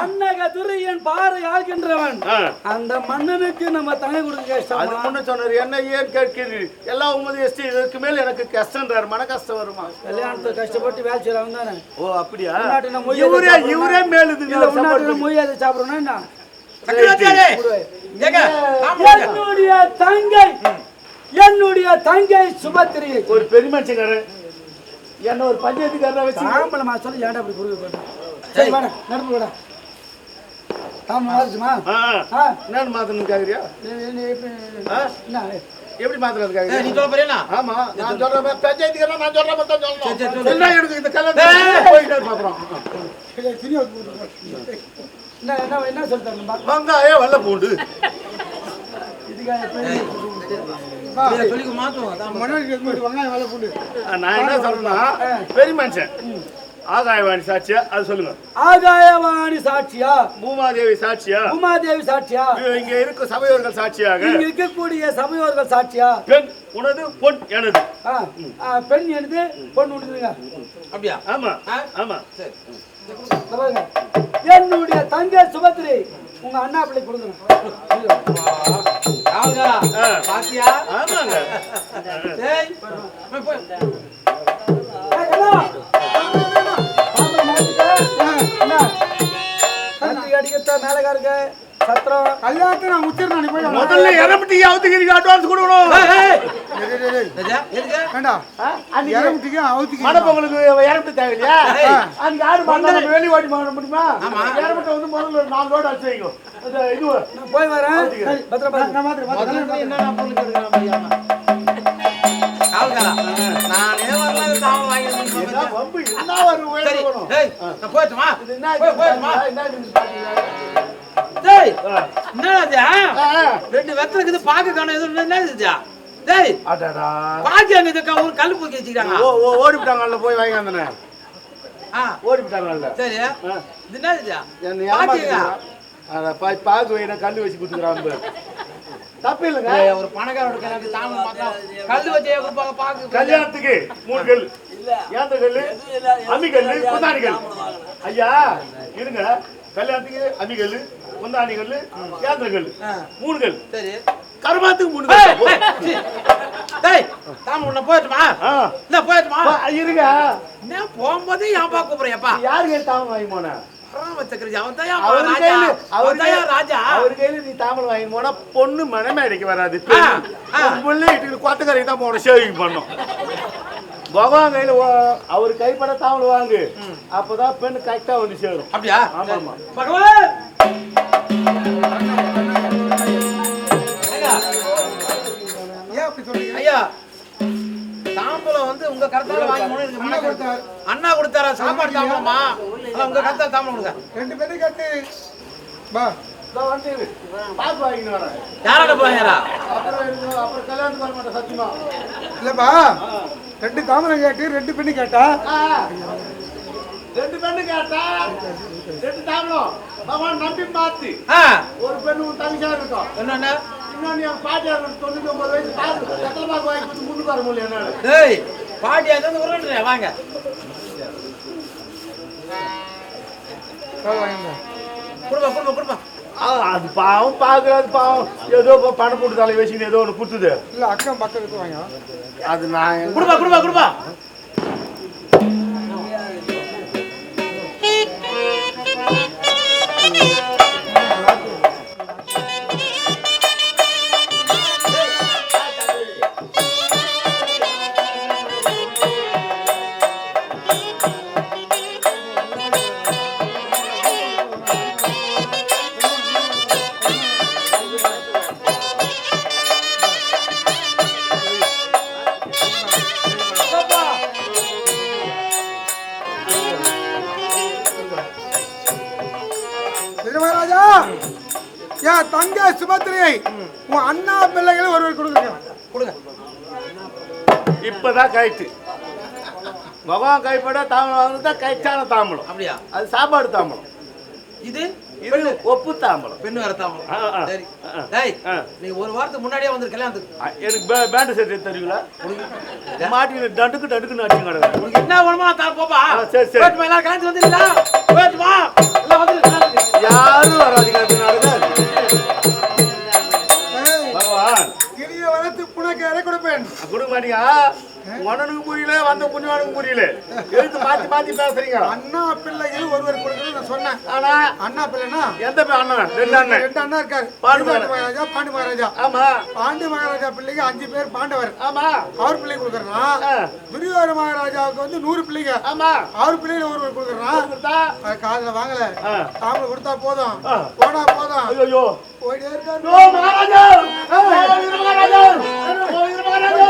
அன்னக துரியன் பாறை ஆள்கின்றவன். ஆ. அந்த மன்னனுக்கு நம்ம தனி கொடுக்க அது கஷ்டமா முன்ன சொன்னார் என்ன ஏன் கேட்கிறீர்கள்? எல்லாம் உமது எஸ்டி இதற்கு மேல் எனக்கு கஷ்டன்றார் மன கஷ்டம் வருமா? கல்யாணத்தை கஷ்டப்பட்டு வேலை செய்யறவன் தானே. ஓ அப்படியா? இவரே இவரே உன்னாட்டு மொய் அதை சாப்பிடணும் என்ன? என்னுடைய தங்கை என்னுடைய தங்கை சுபத்திரி. ஒரு பெரிய மனுஷங்காரன். என்ன ஒரு பஞ்சாயத்துக்காரரை வச்சு? தாம்பளமா சொல்லி ஏன்டா அப்படி போட்டேன் சரி வாடா நடந்து வாடா தாம்பளம் மாறிச்சுமா? ஆ, ஆ. ஆ. என்னன்னு மாத்தணும் கேக்குறியா? நீ- நீ இப்ப- ஆ? என்ன எப்படி மாத்துறது ஏய், நீ கேக்குறியா சொல்ல போறியா ஆமா நான் சொல்றேன் சொல்லணும். சொல்லு. இல்ல எனக்கு இந்த கல்யாணம் போயிட்டே பாக்குறோம். என்ன என்ன என்ன சொல்லிட்டாங்க வெங்காயம் வெள்ளை பூண்டு நான் என்ன சொல்றேன்னா பெரிய மனுஷன். ஆகாயவாணி சாட்சியா? அது சொல்லுங்க. ஆகாயவாணி சாட்சியா? பூமாதேவி சாட்சியா? உமாதேவி சாட்சியா? இங்க இருக்க சபையோர்கள் சாட்சியாக. இங்க இருக்கக்கூடிய சபையோர்கள் சாட்சியா? பெண் உனது பொன் எனது. பெண் எடுத்து பொண்ணு விடுதுங்க அப்படியா? ஆமா? ஆமா. சரி. என்னுடைய தங்கை சுபத்திரி உங்க அண்ணா பிள்ளை ஆ. பாத்தியா? ஆமாங்க. மேலக்காருக்கு சத்திரம். முதல்ல இறமிட்டி அவுத்துக்கிறீங்க அட்வான்ஸ் கொடுக்கணும். ஏய், ஏய். ராஜா, எதுக்கு? மணப்பொங்கலுக்கு இறமிட்டு தேவையில்லையா? அங்க யாரு பண்ணா வெளி ஓட்டி பண்ண முடியுமா? ஆமா. இறமிட்ட வந்து முதல்ல ஒரு நாலு ரோடு அடிச்சு அது இது நான் போய் வரேன். பத்திரம். முதல்ல போய் பொருள்? காவல்காரா நானே வம்பு என்ன சரி? டேய் நான் இது என்ன போய்? டேய். ரெண்டு வெத்தலை இருக்குது பாக்க காணும் எதுவும் என்ன இதுஜா டேய் அடடா. பாக்கி அங்க இதுக்கா? ஒரு கல் பூக்கி வச்சுக்கிறாங்க. ஓ ஓ ஓடிவிட்டாங்கல்ல போய் வாங்கி வந்தனே. ஆ. ஓடிவிட்டாங்கல்ல சரி. ஆ. இது என்ன இதுஜா என்ன பாக்கிங்க ஏமாத்துறா அத பாய் பாக்கு வைன கல்லு வச்சு பாரு. தப்பு இல்லைங்க. ஒரு பணக்காரோட கல்யாணத்துக்கு பார்த்தா கல் வச்சே கொடுப்பாங்க பாக்கு. கல்யாணத்துக்கு மூணு கல். ஏந்த கல்லு அம்மி கல்லு குந்தாணி கல் ஐயா இருங்க. கல்யாணத்துக்கு அம்மி கல்லு குந்தாணி கல்லு ஏந்த கல்லு ஆ. மூணு கல் சரி. கருமாத்துக்கு மூணு கல். டேய் தாமம் உன்ன போயிட்டுமா. இல்ல போயிட்டுமா? இருங்க. என்ன போகும்போது ஏன்பா கூப்பிடுறியப்பா? யாரு கையில் தாமம் வாங்கி போன? பொண்ணு வராது. ஆ. பிள்ளை இட்டுக்கு கொத்தக்கரைக்கு தான் போன ஷேவிங் பண்ணும் பகவான் கையில ஓ- அவர் கைப்பட தாமல் வாங்கு அப்பதான் பெண் கரெக்டா வந்து சேரும். அப்படியா? ஆமா ஆமா. பகவான்! ஐயா, ஐயா தாம்பலம் வந்து உங்க கருத்தால வாங்கி எனக்கு மனக்கருத்து. அண்ணா கொடுத்தாரா. சாப்பாடு தாம்பலமா? அதான் உங்க கருத்தால தாம்பலம் கொடுங்க ரெண்டு பேரும் கட்டு. பா யாரோட போகிறா அப்புறம் கல்யாணத்துக்கு வர மாட்டேன் சத்தியமா. இல்லப்பா. ரெண்டு தாமரம் கேட்டு ரெண்டு பெண்ணு கேட்டா. ரெண்டு பெண்ணு கேட்டா? ரெண்டு தாமலம் பகவான் நம்பி மாத்து ஆ. ஒரு பெண்ணு உன் தங்கச்சியா இருக்கும் என்னண்ணா இன்னொன்னு என் பாட்டியா இருக்கும் தொண்ணூத்தி ஒன்பது வயசு. பாத்து பாக்கு வாங்கி கொடுத்து முன்னுக்கு வர முடியும் என்னால. டேய் பாட்டி அந்த உருண்டுறேன் வாங்க. குடும்பம் குடும்பம் குடும்பம் அது பாவம் பாக்குறது பாவம். ஏதோ பணம் போட்டு தலை வச்சுன்னு ஏதோ ஒன்று கொடுத்துது. இல்ல அக்கம் பக்கத்துக்கு வாங்க. அது நான் குடும்பம் குடும்பம் குடும்பம் என் தங்க சுபத்திரியை. உன் அண்ணா பிள்ளைகளை ஒருவர் கொடுக்குறேன் கொடுங்க. இப்பதான் கைட்டு பகவான் கைப்பட தாமலம் வாங்குறது கைச்சான தாம்பலம் அப்படியா? அது சாப்பாடு தாம்பலம் இது இது ஒப்பு தாம்பலம் பெண்ணு வேற ஆ. சரி. டேய். நீ ஒரு வாரத்துக்கு முன்னாடியே வந்து கல்யாணத்துக்கு எனக்கு பே- பேண்ட் செட் எடுத்து தருவீங்களா? மாட்டி டண்டுக்கு டண்டுக்குன்னு அடிச்சு கிடக்கு உனக்கு என்ன வேணுமோ நான் தரேன் போப்பா. சரி, சரி. எல்லாரும் கல்யாணத்துக்கு வந்துருக்கீங்களா உனக்கு அதை கொடுப்பேன்? கொடுக்க மாட்டியா உனனுக்கு புரியல வந்த புண்ணியவானுக்கு புரியல எழுத்து மாத்தி மாத்தி பேசுறீங்க அண்ணா பிள்ளைகள் ஒருவர் கொடுக்கணும் நான் சொன்னேன். ஆனா அண்ணா பிள்ளைனா? எந்த அண்ணன்? ரெண்டு அண்ணன். ரெண்டு அண்ணா இருக்காரு. பாண்டி மகாராஜா பாண்டி மகாராஜா. ஆமா. பாண்டி மகாராஜா பிள்ளைங்க அஞ்சு பேர் பாண்டவர். ஆமா. அவர் பிள்ளை கொடுக்கறனா ஆ. துரியோதன மகாராஜாவுக்கு வந்து நூறு பிள்ளைங்க. ஆமா. அவர் பிள்ளைல ஒருவர் கொடுக்கறான் காதுல வாங்கல. தாமரை கொடுத்தா போதும். போனா போதும். ஐயோ போயிட்டே இருக்காரு. மகாராஜா! மகாராஜா! மகாராஜா!